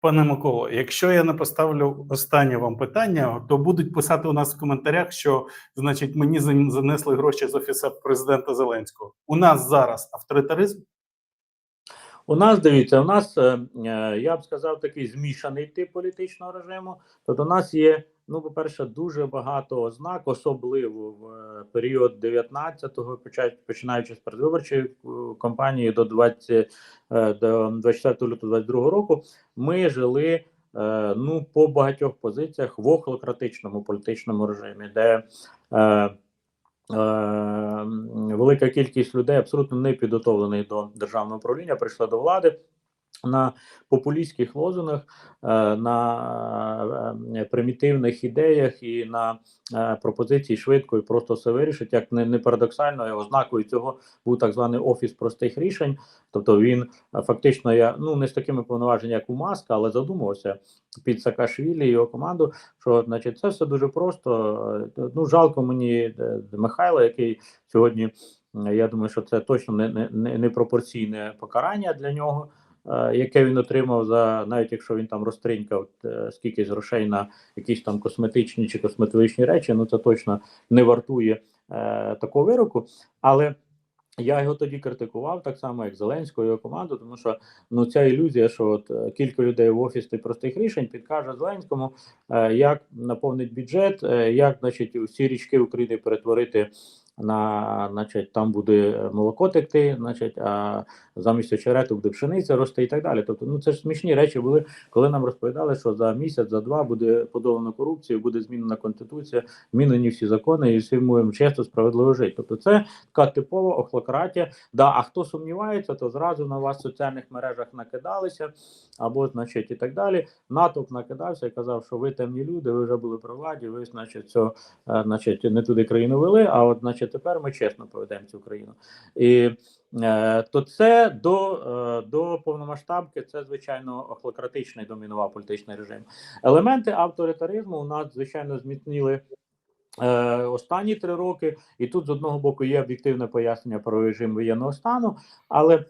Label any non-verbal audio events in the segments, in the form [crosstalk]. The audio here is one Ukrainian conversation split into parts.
Пане Миколо, якщо я не поставлю останнє вам питання, то будуть писати у нас в коментарях, що значить мені занесли гроші з офіса президента Зеленського. У нас зараз авторитаризм. У нас дивіться, у нас е, е, я б сказав такий змішаний тип політичного режиму. Тобто, у нас є, ну, по-перше, дуже багато ознак, особливо в е, період 19-го, починаючи з передвиборчої е, кампанії до 20, е, до 24 лютого 22 року. Ми жили ну по багатьох позиціях в охлократичному політичному режимі, де е, е, велика кількість людей абсолютно не підготовлених до державного управління, прийшла до влади на популістських лозунгах, е, на е, примітивних ідеях і на е, пропозиції швидко і просто все вирішить. Як не, парадоксально, ознакою цього був так званий офіс простих рішень. Тобто він фактично я ну не з такими повноваженнями, як у Маска, але задумувався під Саакашвілі і його команду. Що значить, це все дуже просто. Ну жалко мені Михайла, який сьогодні. Я думаю, що це точно не, не, не, не пропорційне покарання для нього, яке він отримав за навіть якщо він там розтринькав е, скількись грошей на якісь там косметичні чи косметологічні речі, ну це точно не вартує е, такого вироку. Але я його тоді критикував так само, як Зеленського його команду, тому що ну ця ілюзія, що от е, кілька людей в офісі простих рішень підкаже Зеленському, е, як наповнити бюджет, е, як значить усі річки України перетворити на, значить, там буде молоко текти, значить, а замість очерету буде пшениця рости і так далі. Тобто, ну це ж смішні речі були, коли нам розповідали, що за місяць, за два буде подолано корупцію, буде змінена конституція, змінені всі закони, і всі будемо чесно, справедливо жити. Тобто, це така типова охлократія. Да, а хто сумнівається, то зразу на вас в соціальних мережах накидалися, або, значить, і так далі. Натовп накидався і казав, що ви темні люди, ви вже були при владі, ви, значить, все, е, значить, не туди країну вели, а от, значить, тепер ми чесно поведемо цю країну. І е, то це до, е, до повномасштабки, це звичайно охлократичний домінував політичний режим. Елементи авторитаризму у нас, звичайно, зміцніли. Е, останні три роки, і тут з одного боку є об'єктивне пояснення про режим воєнного стану, але е,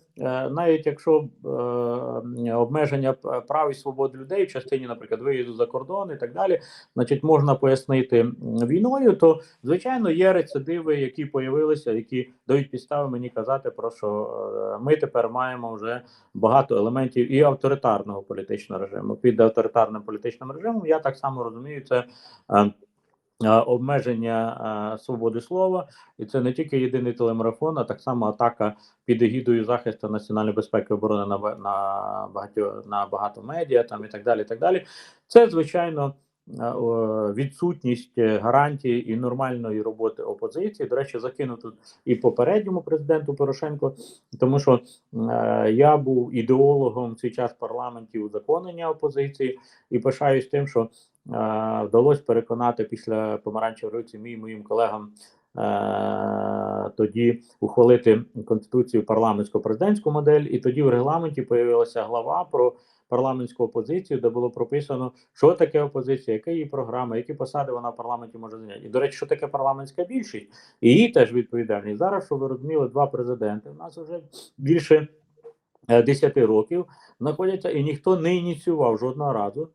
навіть якщо е, обмеження прав і свобод людей в частині, наприклад, виїзду за кордон і так далі, значить, можна пояснити війною, то звичайно є рецидиви, які появилися, які дають підстави мені казати про що ми тепер маємо вже багато елементів і авторитарного політичного режиму. Під авторитарним політичним режимом я так само розумію це. Е, Обмеження е, свободи слова, і це не тільки єдиний телемарафон, а так само атака під егідою захисту національної безпеки і оборони на на багато на багато медіа, там і так далі. І так далі. Це звичайно відсутність е, гарантій і нормальної роботи опозиції. До речі, закину тут і попередньому президенту Порошенко, тому що е, я був ідеологом в цей час в парламенті узаконення опозиції і пишаюсь тим, що е, вдалося переконати після помаранчевої революції мій моїм колегам. е, Тоді ухвалити конституцію парламентсько президентську модель, і тоді в регламенті появилася глава про парламентську опозицію, де було прописано, що таке опозиція, яка її програма, які посади вона в парламенті може зайняти. І до речі, що таке парламентська більшість, і її теж відповідальність. Зараз, що ви розуміли, два президенти. У нас вже більше е, 10 років знаходяться, і ніхто не ініціював жодного разу.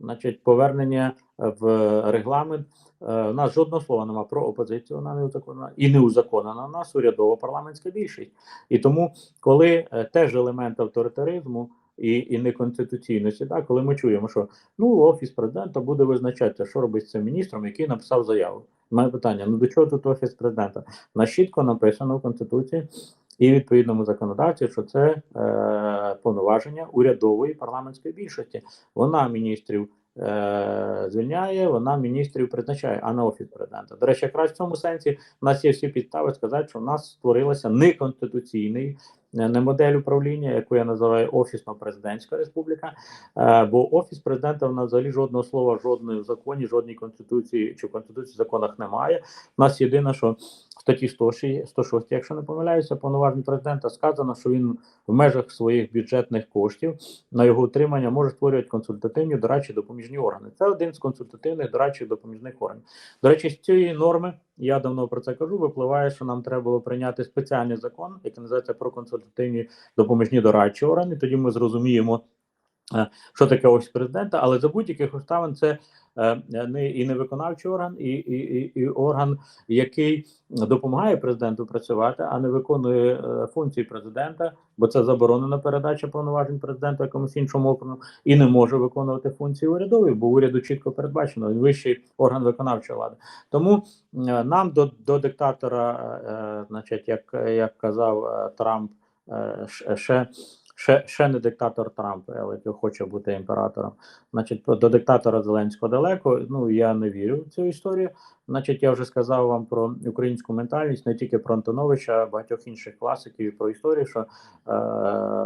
Значить, повернення е, в регламент. Е, У нас жодного слова немає про опозицію, вона не узаконена і не узаконена. У нас урядова парламентська більшість. І тому, коли е, теж елемент авторитаризму і, і неконституційності, да, коли ми чуємо, що ну офіс президента буде визначати, що робить з цим міністром, який написав заяву. Моє питання: ну до чого тут офіс президента? На чітко написано в конституції і відповідному законодавстві, що це е, повноваження урядової парламентської більшості. Вона міністрів е, звільняє, вона міністрів призначає, а не офіс президента. До речі, якраз в цьому сенсі у нас є всі підстави сказати, що в нас створилася неконституційний не модель управління, яку я називаю офісно-президентська республіка. Е, бо офіс президента в нас взагалі жодного слова, жодної в законі, жодній конституції чи конституції в законах немає. У нас єдине, що в статті 106, 106, якщо не помиляюся, повноважень президента сказано, що він в межах своїх бюджетних коштів на його утримання може створювати консультативні дорадчі допоміжні органи. Це один з консультативних дорадчих допоміжних органів. До речі, з цієї норми я давно про це кажу. Випливає, що нам треба було прийняти спеціальний закон, який називається про консультативні допоміжні дорадчі органи. Тоді ми зрозуміємо. е, що таке офіс президента, але за будь-яких обставин це е, не і не виконавчий орган, і, і, і, орган, який допомагає президенту працювати, а не виконує е, функції президента, бо це заборонена передача повноважень президенту якомусь іншому органу, і не може виконувати функції урядової, бо уряду чітко передбачено вищий орган виконавчої влади. Тому нам до, до диктатора, значить, як, як казав Трамп, ще. Ще, ще не диктатор Трамп, але який хоче бути імператором. Значить, до диктатора Зеленського далеко. Ну я не вірю в цю історію. Значить, я вже сказав вам про українську ментальність, не тільки про Антоновича, а багатьох інших класиків і про історію, що е,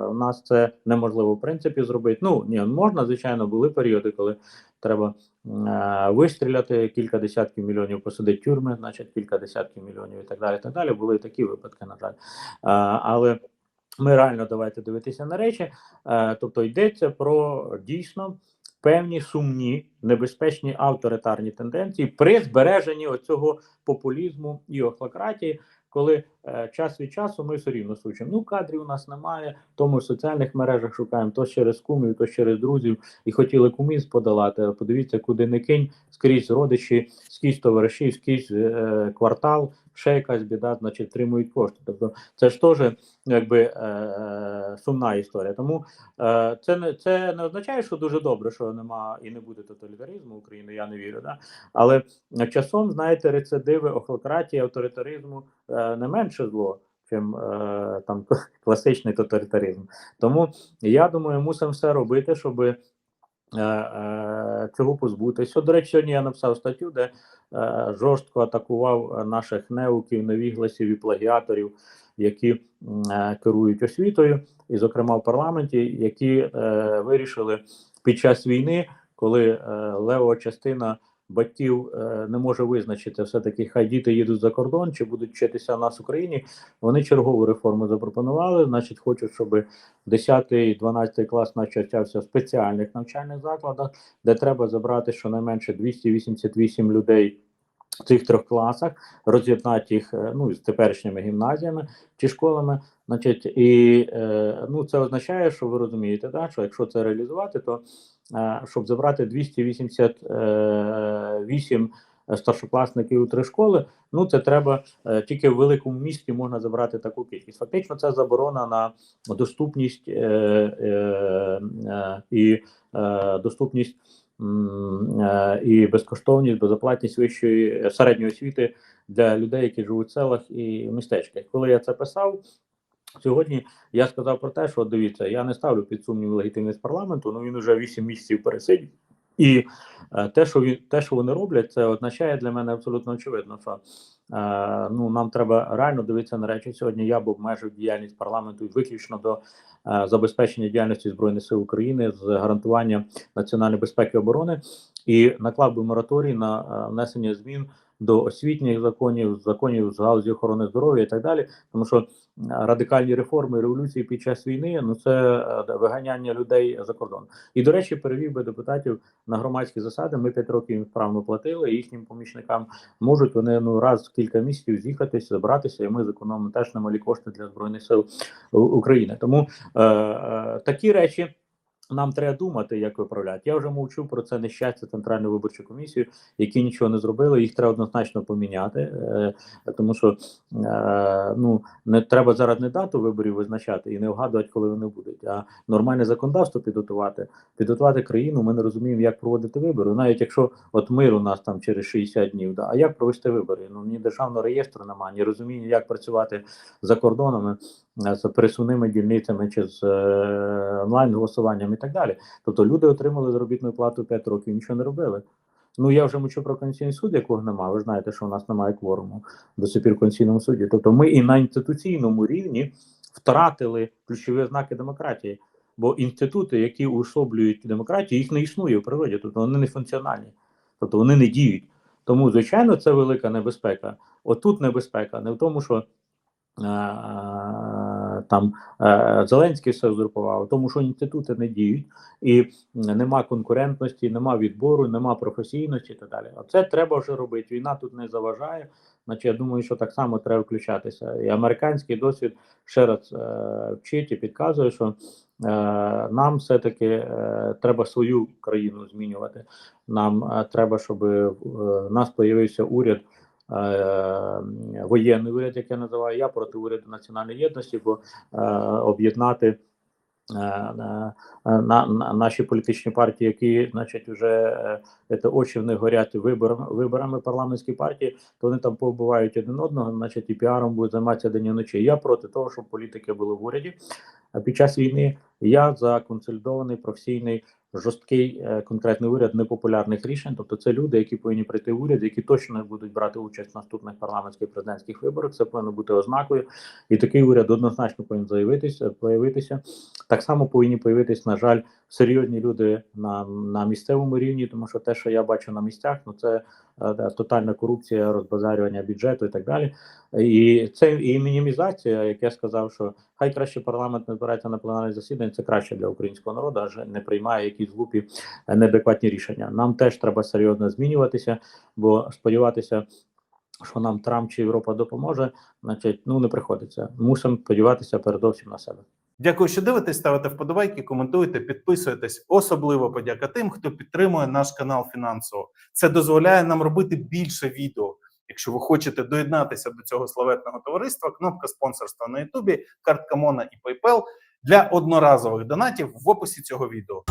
у нас це неможливо в принципі зробити. Ну ні, можна, звичайно, були періоди, коли треба е, вистріляти кілька десятків мільйонів, посадити тюрми, значить кілька десятків мільйонів і так далі. і Так далі. Були такі випадки, на жаль. Е, але ми реально давайте дивитися на речі. Е, тобто йдеться про дійсно певні сумні, небезпечні авторитарні тенденції при збереженні оцього популізму і охлократії, коли час від часу ми все рівно сучимо. Ну, кадрів у нас немає, то ми в соціальних мережах шукаємо то через кумів, то через друзів, і хотіли кумів подолати. Подивіться, куди не кинь, скрізь родичі, скрізь товариші, скрізь е, квартал, ще якась біда, значить, тримують кошти. Тобто, це ж теж якби е, е, сумна історія. Тому е, це не це не означає, що дуже добре, що нема і не буде тоталітаризму України. Я не вірю. Да? Але часом, знаєте, рецидиви охлократії, авторитаризму е, не менше зло. Чим е, там [laughs] класичний тоталітаризм. Тому я думаю, мусимо все робити, щоб е, е, цього позбутися. До речі, сьогодні я написав статтю, де е, жорстко атакував наших неуків, невігласів і плагіаторів, які е, керують освітою, і, зокрема, в парламенті, які е, вирішили під час війни, коли е, лева частина батьків е, не може визначити все таки, хай діти їдуть за кордон чи будуть вчитися у нас в Україні. Вони чергову реформу запропонували. Значить, хочуть, щоб 10-12 клас навчався в спеціальних навчальних закладах, де треба забрати щонайменше 288 людей. В цих трьох класах роз'єднати їх е, ну з теперішніми гімназіями чи школами, значить, і е, ну це означає, що ви розумієте, да, що якщо це реалізувати, то щоб забрати 288 старшокласників у три школи, ну це треба е, тільки в великому місті можна забрати таку кількість. Фактично, це заборона на доступність е, е, е, і е, доступність. е, І безкоштовність, безоплатність вищої е, середньої освіти для людей, які живуть в селах і містечках. Коли я це писав, сьогодні я сказав про те, що дивіться, я не ставлю під сумнів легітимність парламенту, ну він вже 8 місяців пересидів. І е, те, що він те, що вони роблять, це означає для мене абсолютно очевидно, що е, ну нам треба реально дивитися на речі. Сьогодні я б обмежив діяльність парламенту виключно до е, забезпечення діяльності збройних сил України з гарантування національної безпеки і оборони і наклав би мораторій на е, внесення змін до освітніх законів, законів з галузі охорони здоров'я і так далі, тому що е, радикальні реформи революції під час війни ну це е, виганяння людей за кордон. І до речі, перевів би депутатів на громадські засади. Ми п'ять років вправно платили. і Їхнім помічникам можуть вони ну раз в кілька місяців з'їхатись, забратися, і ми зекономимо теж немалі кошти для збройних сил України. Тому е, е, такі речі. Нам треба думати, як виправляти. Я вже мовчу про це нещастя Центральної виборчої комісії, які нічого не зробили. Їх треба однозначно поміняти, е, тому що е, ну не треба зараз не дату виборів визначати і не вгадувати, коли вони будуть, а нормальне законодавство підготувати, підготувати країну. Ми не розуміємо, як проводити вибори. Навіть якщо от мир у нас там через 60 днів, да, а як провести вибори? Ну ні державного реєстру немає, ні розуміння, як працювати за кордонами е, з пересувними дільницями чи з онлайн голосуванням і так далі. Тобто люди отримали заробітну плату 5 років, нічого не робили. Ну я вже мовчу про конституційний суд, якого немає. Ви знаєте, що у нас немає кворуму до сих в конституційному суді. Тобто, ми і на інституційному рівні втратили ключові ознаки демократії. Бо інститути, які уособлюють демократію, їх не існує в природі, тобто вони не функціональні, тобто вони не діють. Тому, звичайно, це велика небезпека. Отут небезпека не в тому, що е, там е, Зеленський все узурпував, тому, що інститути не діють, і нема конкурентності, нема відбору, нема професійності і так далі. Оце треба вже робити. Війна тут не заважає. Значить, я думаю, що так само треба включатися. І американський досвід ще раз е, вчить і підказує, що нам все-таки е, треба свою країну змінювати. Нам е, треба, щоб в нас появився уряд. Е, Воєнний уряд, як я називаю, я проти уряду національної єдності, бо е, об'єднати е, на, на, на наші політичні партії, які, значить, вже це очі в них горять виборами, виборами парламентські партії, то вони там побувають один одного, значить, і піаром будуть займатися день і вночі. Я проти того, щоб політики були в уряді. А під час війни я за консолідований професійний жорсткий е, конкретний уряд непопулярних рішень. Тобто, це люди, які повинні прийти в уряд, які точно будуть брати участь в наступних парламентських президентських виборах. Це повинно бути ознакою, і такий уряд однозначно повинен заявитися, появитися. Так само повинні появитись, на жаль, серйозні люди на, на місцевому рівні, тому що те, що я бачу на місцях, ну це е, тотальна корупція, розбазарювання бюджету і так далі. І це і мінімізація, як я сказав, що хай краще парламент не збирається на пленарне засідання, це краще для українського народу, аж не приймає якісь глупі е, неадекватні рішення. Нам теж треба серйозно змінюватися, бо сподіватися. Що нам Трамп чи Європа допоможе, значить, ну не приходиться. Мусимо сподіватися передовсім на себе. Дякую, що дивитесь, ставите вподобайки, коментуєте, підписуєтесь. Особливо подяка тим, хто підтримує наш канал фінансово. Це дозволяє нам робити більше відео. Якщо ви хочете доєднатися до цього славетного товариства, кнопка спонсорства на Ютубі, картка Мона і PayPal для одноразових донатів в описі цього відео.